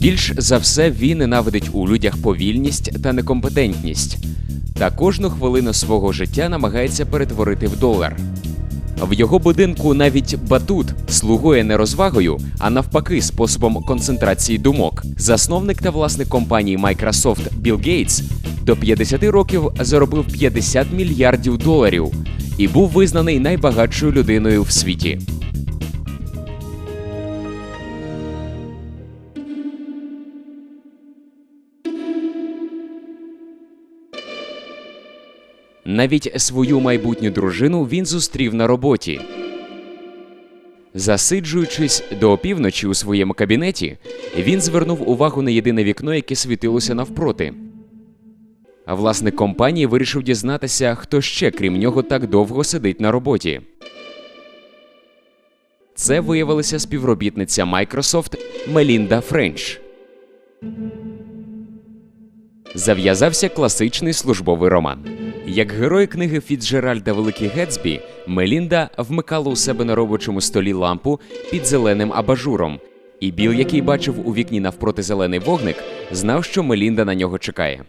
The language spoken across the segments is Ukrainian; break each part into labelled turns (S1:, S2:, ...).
S1: Більш за все він ненавидить у людях повільність та некомпетентність, та кожну хвилину свого життя намагається перетворити в долар. В його будинку навіть батут слугує не розвагою, а навпаки, способом концентрації думок. Засновник та власник компанії Microsoft Білл Гейтс до 50 років заробив 50 мільярдів доларів і був визнаний найбагатшою людиною в світі. Навіть свою майбутню дружину він зустрів на роботі. Засиджуючись до опівночі у своєму кабінеті, він звернув увагу на єдине вікно, яке світилося навпроти. А власник компанії вирішив дізнатися, хто ще, крім нього, так довго сидить на роботі. Це виявилася співробітниця Microsoft Мелінда Френч. Зав'язався класичний службовий роман. Як герой книги Фіцджеральда Великий Гетсбі, Мелінда вмикала у себе на робочому столі лампу під зеленим абажуром, і Біл, який бачив у вікні навпроти зелений вогник, знав, що Мелінда на нього чекає.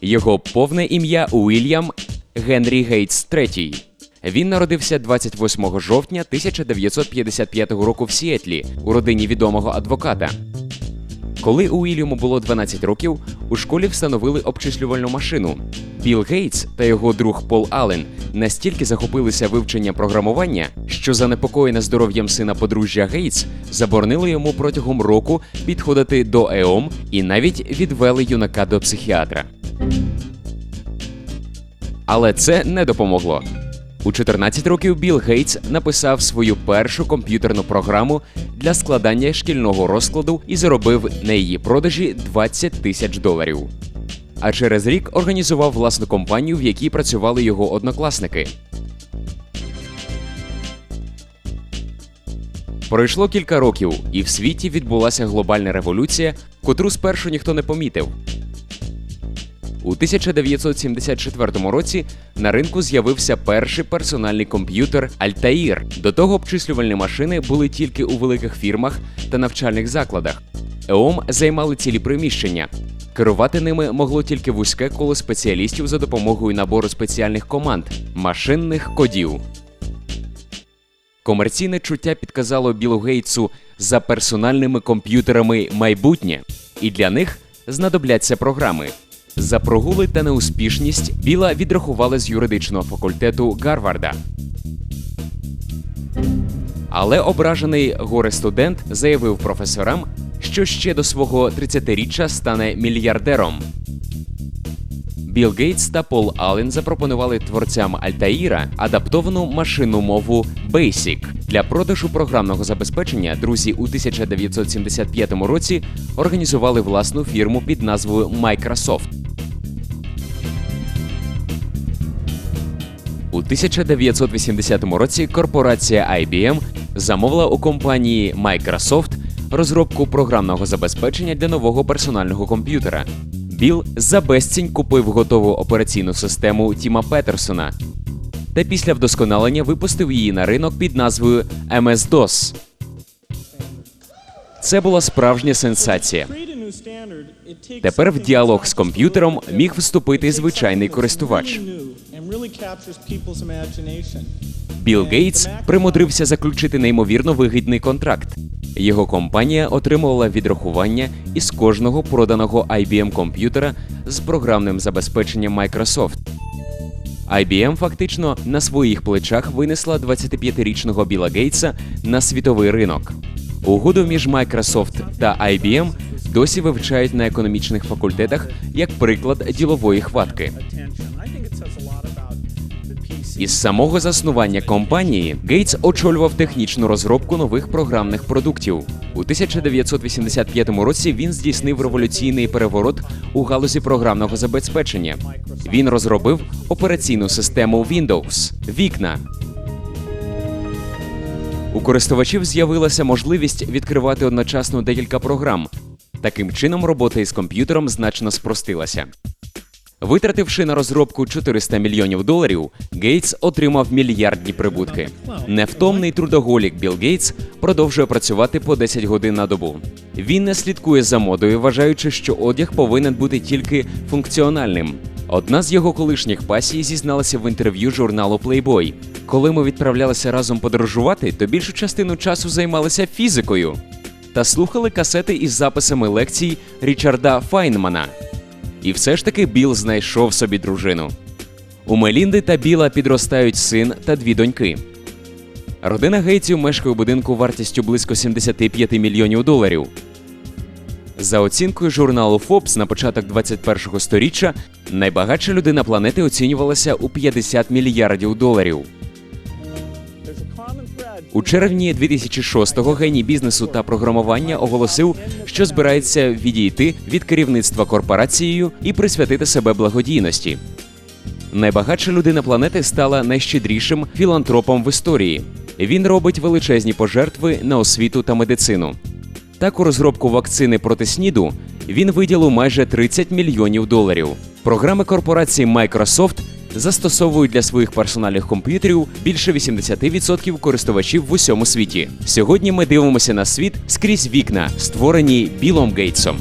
S1: Його повне ім'я Уільям Генрі Гейтс III. Він народився 28 жовтня 1955 року в Сіетлі у родині відомого адвоката. Коли Уільяму було 12 років, у школі встановили обчислювальну машину. Білл Гейтс та його друг Пол Аллен настільки захопилися вивченням програмування, що занепокоєне здоров'ям сина подружжя Гейтс заборонили йому протягом року підходити до ЕОМ і навіть відвели юнака до психіатра. Але це не допомогло. У 14 років Білл Гейтс написав свою першу комп'ютерну програму для складання шкільного розкладу і заробив на її продажі 20 тисяч доларів. А через рік організував власну компанію, в якій працювали його однокласники. Пройшло кілька років, і в світі відбулася глобальна революція, котру спершу ніхто не помітив. У 1974 році на ринку з'явився перший персональний комп'ютер Altair. До того обчислювальні машини були тільки у великих фірмах та навчальних закладах. ЕОМ займали цілі приміщення. Керувати ними могло тільки вузьке коло спеціалістів за допомогою набору спеціальних команд машинних кодів. Комерційне чуття підказало Білу Гейтсу за персональними комп'ютерами майбутнє, і для них знадобляться програми. За прогули та неуспішність Біла відрахували з юридичного факультету Гарварда. Але ображений горе студент заявив професорам, що ще до свого 30-річчя стане мільярдером. Білл Гейтс та Пол Аллен запропонували творцям Альтаїра адаптовану машинну мову Basic. Для продажу програмного забезпечення друзі у 1975 році організували власну фірму під назвою Microsoft. У 1980 році корпорація IBM замовила у компанії Microsoft розробку програмного забезпечення для нового персонального комп'ютера. Біл за безцінь купив готову операційну систему Тіма Петерсона та після вдосконалення випустив її на ринок під назвою MS-DOS. Це була справжня сенсація.
S2: Тепер в діалог з комп'ютером міг вступити звичайний користувач.
S1: Білл Гейтс примудрився заключити неймовірно вигідний контракт. Його компанія отримувала відрахування із кожного проданого IBM комп'ютера з програмним забезпеченням Microsoft. IBM фактично на своїх плечах винесла 25-річного Біла Гейтса на світовий ринок. Угоду між Microsoft та IBM досі вивчають на економічних факультетах як приклад ділової хватки. Із самого заснування компанії Гейтс очолював технічну розробку нових програмних продуктів. У 1985 році він здійснив революційний переворот у галузі програмного забезпечення. Він розробив операційну систему Windows вікна. У користувачів з'явилася можливість відкривати одночасно декілька програм. Таким чином, робота із комп'ютером значно спростилася. Витративши на розробку 400 мільйонів доларів, Гейтс отримав мільярдні прибутки. Невтомний трудоголік Білл Гейтс продовжує працювати по 10 годин на добу. Він не слідкує за модою, вважаючи, що одяг повинен бути тільки функціональним. Одна з його колишніх пасій зізналася в інтерв'ю журналу Playboy. Коли ми відправлялися разом подорожувати, то більшу частину часу займалися фізикою та слухали касети із записами лекцій Річарда Файнмана. І все ж таки Біл знайшов собі дружину. У Мелінди та Біла підростають син та дві доньки. Родина Гейтсів мешкає у будинку вартістю близько 75 мільйонів доларів. За оцінкою журналу Forbes на початок 21-го сторіччя, найбагатша людина планети оцінювалася у 50 мільярдів доларів. У червні 2006-го геній бізнесу та програмування оголосив, що збирається відійти від керівництва корпорацією і присвятити себе благодійності. Найбагатша людина планети стала найщедрішим філантропом в історії. Він робить величезні пожертви на освіту та медицину. Так, у розробку вакцини проти СНІДу він виділив майже 30 мільйонів доларів. Програми корпорації Microsoft застосовують для своїх персональних комп'ютерів більше 80% користувачів в усьому світі. Сьогодні ми дивимося на світ скрізь вікна, створені Білом Гейтсом.